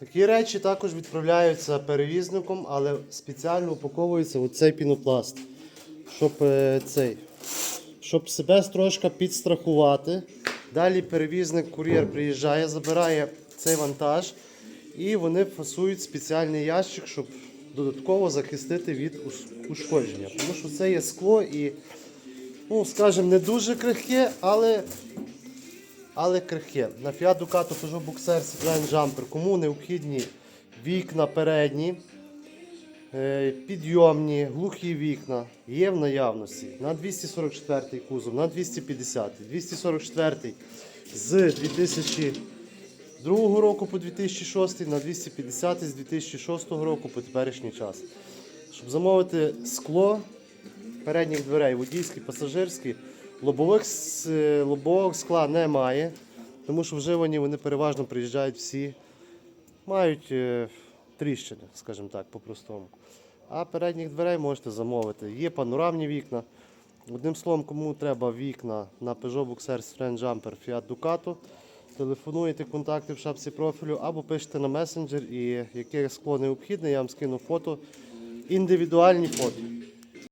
Такі речі також відправляються перевізником, але спеціально упаковується у цей пінопласт, щоб е, цей, щоб себе трошки підстрахувати. Далі перевізник, кур'єр приїжджає, забирає цей вантаж і вони фасують спеціальний ящик, щоб додатково захистити від ушкодження. Тому що це є скло і, ну, скажімо, не дуже крихке, але але крихке. На Fiat Ducato Peugeot Boxer Citroen Jumper, кому необхідні вікна передні, е, підйомні, глухі вікна є в наявності на 244 кузов, на 250. 244 з 2002 року по 2006, на 250 з 2006 року по теперішній час. Щоб замовити скло передніх дверей, водійські, пасажирські, лобових, с- лобового скла немає, тому що вживані вони переважно приїжджають всі, мають е, тріщини, скажімо так, по-простому. А передніх дверей можете замовити. Є панорамні вікна. Одним словом, кому треба вікна на Peugeot Boxer Citroen Jumper Fiat Ducato, телефонуєте контакти в шапці профілю або пишете на месенджер і яке скло необхідне, я вам скину фото, індивідуальні фото.